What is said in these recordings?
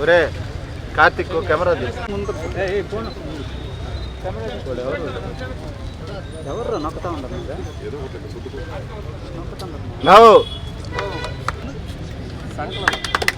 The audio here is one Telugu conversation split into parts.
ఒరే కార్తిక్ కెమెరా తీసు ఎవరు నొక్కుతా ఉండరు నవ్వు ఫాస్ట్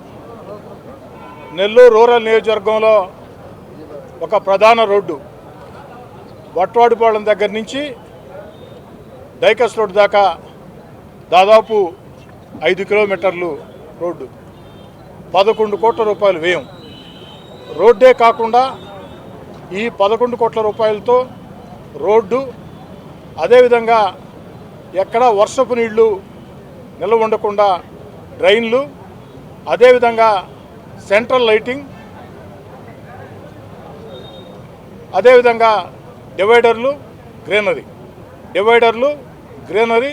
Nellore rural నియోజకవర్గంలో ఒక ప్రధాన రోడ్డు. వట్వాడిపాళెం దగ్గర నుంచి డైకస్ రోడ్ దాకా దాదాపు ఐదు కిలోమీటర్లు రోడ్డు. పదకొండు కోట్ల రూపాయలు వ్యయం. రోడ్డే కాకుండా ఈ పదకొండు కోట్ల రూపాయలతో రోడ్డు అదేవిధంగా ఎక్కడ వర్షపు నీళ్ళు నిల్వ ఉండకుండా డ్రైన్లు అదేవిధంగా సెంట్రల్ లైటింగ్ అదేవిధంగా డివైడర్లు గ్రీనరీ. డివైడర్లు గ్రీనరీ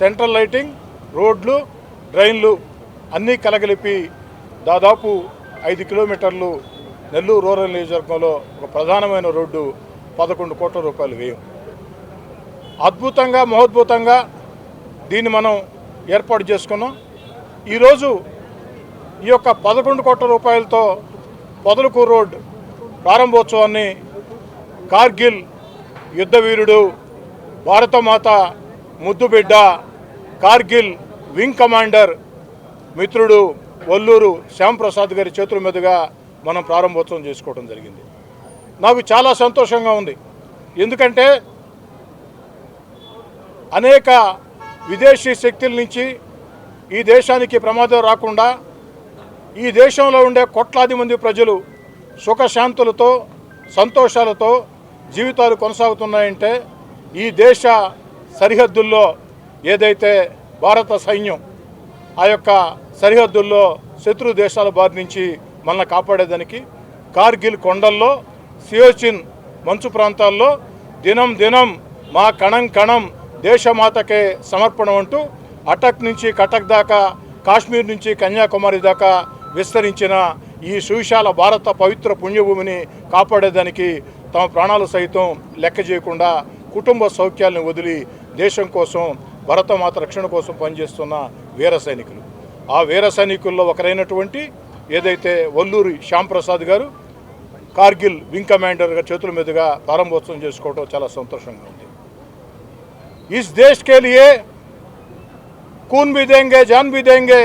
సెంట్రల్ లైటింగ్ రోడ్లు డ్రైన్లు అన్నీ కలగలిపి దాదాపు ఐదు కిలోమీటర్లు నెల్లూరు రూరల్ నియోజకవర్గంలో ఒక ప్రధానమైన రోడ్డు పదకొండు కోట్ల రూపాయలు వ్యయం. అద్భుతంగా మహోద్భుతంగా దీన్ని మనం ఏర్పాటు చేసుకున్నాం. ఈరోజు ఈ యొక్క పదకొండు కోట్ల రూపాయలతో పొదలకూరు రోడ్ ప్రారంభోత్సవాన్ని కార్గిల్ యుద్ధవీరుడు భారతమాత ముద్దుబిడ్డ కార్గిల్ వింగ్ కమాండర్ మిత్రుడు వల్లూరు శ్యాంప్రసాద్ గారి చేతుల మీదుగా మనం ప్రారంభోత్సవం చేసుకోవడం జరిగింది. నాకు చాలా సంతోషంగా ఉంది. ఎందుకంటే అనేక విదేశీ శక్తుల నుంచి ఈ దేశానికి ప్రమాదం రాకుండా ఈ దేశంలో ఉండే కోట్లాది మంది ప్రజలు సుఖశాంతులతో సంతోషాలతో జీవితాలు కొనసాగుతున్నాయంటే ఈ దేశ సరిహద్దుల్లో ఏదైతే భారత సైన్యం ఆ యొక్క సరిహద్దుల్లో శత్రు దేశాల బారి నుంచి మనల్ని కాపాడేదానికి కార్గిల్ కొండల్లో సియోచిన్ మంచు ప్రాంతాల్లో దినం దినం మా కణం కణం దేశమాతకే సమర్పణ అంటూ అటక్ నుంచి కటక్ దాకా కాశ్మీర్ నుంచి కన్యాకుమారి దాకా విస్తరించిన ఈ సువిశాల భారత పవిత్ర పుణ్యభూమిని కాపాడేదానికి తమ ప్రాణాలు సైతం లెక్క చేయకుండా కుటుంబ సౌఖ్యాలను వదిలి దేశం కోసం భరతమాత రక్షణ కోసం పనిచేస్తున్న వీర సైనికులు. ఆ వీర సైనికుల్లో ఒకరైనటువంటి ఏదైతే వల్లూరి శ్యాంప్రసాద్ గారు కార్గిల్ వింగ్ కమాండర్గా చేతుల మీదుగా ప్రారంభోత్సవం చేసుకోవడం చాలా సంతోషంగా ఉంది. ఈస్ దేశ్ కూన్ భీ దేంగే జాన్ భీ దేంగే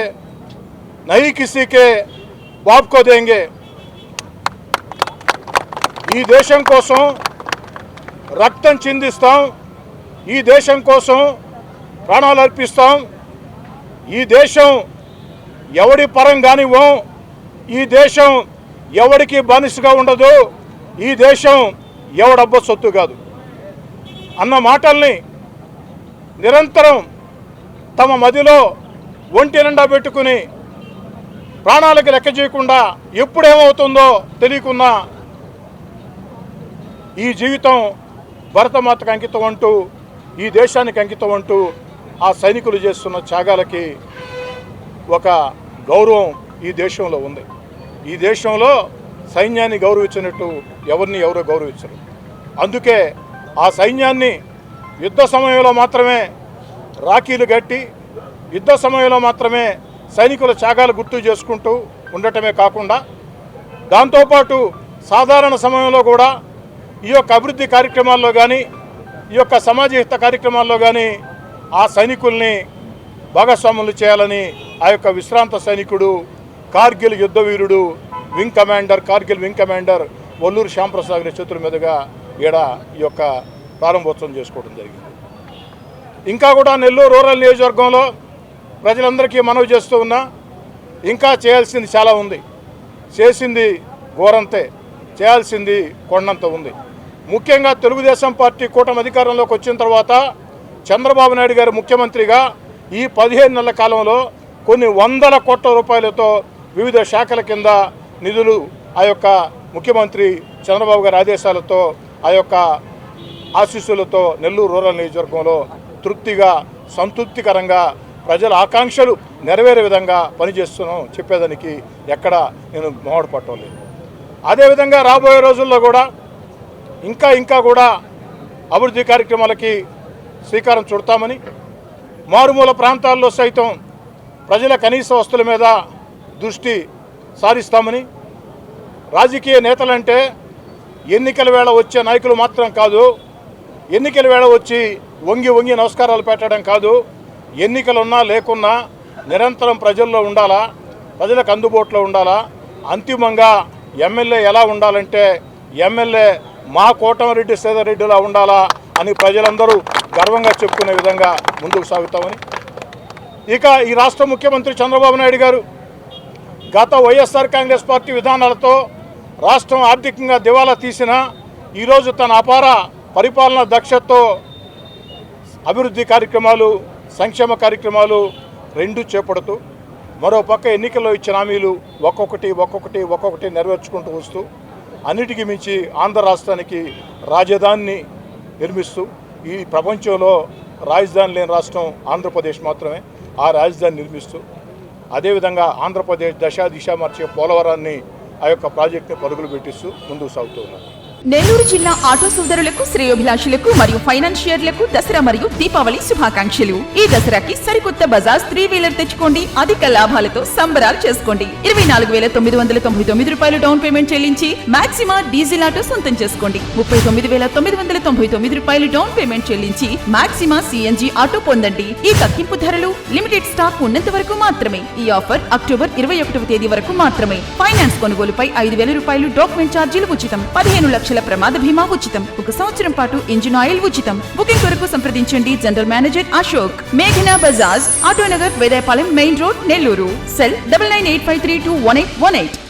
नहीं किसी के बाप को దేంగే ఈ దేశం కోసం రక్తం చిందిస్తాం ఈ దేశం కోసం ప్రాణాలు అర్పిస్తాం ఈ దేశం ఎవడి పరం కానివ్వం ఈ దేశం ఎవడికి బానిసగా ఉండదు ఈ దేశం ఎవడబ్బ సొత్తు కాదు అన్న మాటల్ని నిరంతరం తమ మదిలో ఒంటి నిండా పెట్టుకుని ప్రాణాలకు లెక్క చేయకుండా ఎప్పుడేమవుతుందో తెలియకుండా ఈ జీవితం భరతమాతకు అంకితం అంటూ ఈ దేశానికి అంకితం అంటూ ఆ సైనికులు చేస్తున్న త్యాగాలకి ఒక గౌరవం ఈ దేశంలో ఉంది. ఈ దేశంలో సైన్యాన్ని గౌరవించినట్టు ఎవరిని ఎవరో గౌరవించరు. అందుకే ఆ సైన్యాన్ని యుద్ధ సమయంలో మాత్రమే రాఖీలు కట్టి యుద్ధ సమయంలో మాత్రమే సైనికుల త్యాగాలు గుర్తు చేసుకుంటూ ఉండటమే కాకుండా దాంతోపాటు సాధారణ సమయంలో కూడా ఈ యొక్క అభివృద్ధి కార్యక్రమాల్లో కానీ ఈ యొక్క సమాజ హిత కార్యక్రమాల్లో కానీ ఆ సైనికుల్ని భాగస్వాములు చేయాలని ఆ యొక్క విశ్రాంత సైనికుడు Kargil యుద్ధవీరుడు wing commander Kargil wing commander Valluru Shyamprasad గారి చేతుల మీదుగా ఈడ ఈ యొక్క ప్రారంభోత్సవం చేసుకోవడం జరిగింది. ఇంకా కూడా నెల్లూరు రూరల్ నియోజకవర్గంలో ప్రజలందరికీ మనవి చేస్తూ ఉన్నా ఇంకా చేయాల్సింది చాలా ఉంది. చేసింది ఘోరంతే చేయాల్సింది కొండంత ఉంది. ముఖ్యంగా తెలుగుదేశం పార్టీ కూటమి అధికారంలోకి వచ్చిన తర్వాత చంద్రబాబు నాయుడు గారు ముఖ్యమంత్రిగా ఈ పదిహేను నెలల కాలంలో కొన్ని వందల కోట్ల రూపాయలతో వివిధ శాఖల కింద నిధులు ఆ యొక్క ముఖ్యమంత్రి చంద్రబాబు గారి ఆదేశాలతో ఆ యొక్క ఆశీస్సులతో నెల్లూరు రూరల్ నియోజకవర్గంలో తృప్తిగా సంతృప్తికరంగా ప్రజల ఆకాంక్షలు నెరవేరే విధంగా పనిచేస్తున్నాం చెప్పేదానికి ఎక్కడ నేను మొహమాట లేదు. అదేవిధంగా రాబోయే రోజుల్లో కూడా ఇంకా ఇంకా కూడా అభివృద్ధి కార్యక్రమాలకి శ్రీకారం చుడతామని మారుమూల ప్రాంతాల్లో సైతం ప్రజల కనీస వస్తువుల మీద దృష్టి సారిస్తామని రాజకీయ నేతలంటే ఎన్నికల వేళ వచ్చే నాయకులు మాత్రం కాదు ఎన్నికల వేళ వచ్చి వంగి వంగి నమస్కారాలు పెట్టడం కాదు ఎన్నికలున్నా లేకున్నా నిరంతరం ప్రజల్లో ఉండాలా ప్రజలకు అందుబాటులో ఉండాలా అంతిమంగా ఎమ్మెల్యే ఎలా ఉండాలంటే ఎమ్మెల్యే మా కోటమిరెడ్డి సేదరెడ్డిలా ఉండాలా అని ప్రజలందరూ గర్వంగా చెప్పుకునే విధంగా ముందుకు సాగుతామని. ఇక ఈ రాష్ట్ర ముఖ్యమంత్రి చంద్రబాబు నాయుడు గారు గత వైఎస్ఆర్ కాంగ్రెస్ పార్టీ విధానాలతో రాష్ట్రం ఆర్థికంగా దివాలా తీసిన ఈరోజు తన అపార పరిపాలన దక్షతో అభివృద్ధి కార్యక్రమాలు సంక్షేమ కార్యక్రమాలు రెండు చేపడుతూ మరో పక్క ఎన్నికల్లో ఇచ్చిన హామీలు ఒక్కొక్కటి ఒక్కొక్కటి ఒక్కొక్కటి నెరవేర్చుకుంటూ వస్తూ అన్నిటికీ మించి ఆంధ్ర రాష్ట్రానికి రాజధానిని నిర్మిస్తూ ఈ ప్రపంచంలో రాజధాని లేని రాష్ట్రం ఆంధ్రప్రదేశ్ మాత్రమే ఆ రాజధాని నిర్మిస్తూ అదేవిధంగా ఆంధ్రప్రదేశ్ దశ దిశ మార్చే పోలవరాన్ని ఆ యొక్క ప్రాజెక్టుని పరుగులు పెట్టిస్తూ ముందుకు సాగుతూ ఉన్నారు. నెల్లూరు జిల్లా ఆటో సోదరులకు శ్రేయోభిలాషులకు మరియు ఫైనాన్షియర్లకు దసరా మరియు దీపావళి శుభాకాంక్షలు. ఈ దసరాకి సరికొత్త బజాజ్ త్రీ వీలర్ తెచ్చుకోండి. అధిక లాభాలతో సంబరాలు చేసుకోండి. ఇరవై నాలుగు వేల తొమ్మిది వందల తొంభై తొమ్మిది రూపాయలు డౌన్ పేమెంట్ చెల్లించి మాక్సిమా డీజిల్ ఆటో సొంతం చేసుకోండి. ముప్పై తొమ్మిది వేల తొమ్మిది వందల తొంభై తొమ్మిది రూపాయలు డౌన్ పేమెంట్ చెల్లించి మాక్సిమా సిఎన్జి ఆటో పొందండి. ఈ తగ్గింపు ధరలు లిమిటెడ్ స్టాక్ ఉన్నంత వరకు మాత్రమే. ఈ ఆఫర్ అక్టోబర్ ఇరవై ఒకటవ తేదీ వరకు మాత్రమే. ఫైనాన్స్ కొనుగోలుపై ఐదు వేల రూపాయలు డాక్యుమెంట్ ఛార్జీలు ఉచితం. పదిహేను లక్షల ప్రమాద బీమా ఉచితం. ఒక సంవత్సరం పాటు ఇంజిన్ ఆయిల్ ఉచితం. బుకింగ్ కొరకు సంప్రదించండి జనరల్ మేనేజర్ అశోక్. మేఘనా Bajaj Autonagar Vedayapalem main road Nellore. Cell double nine eight five three two one eight one eight.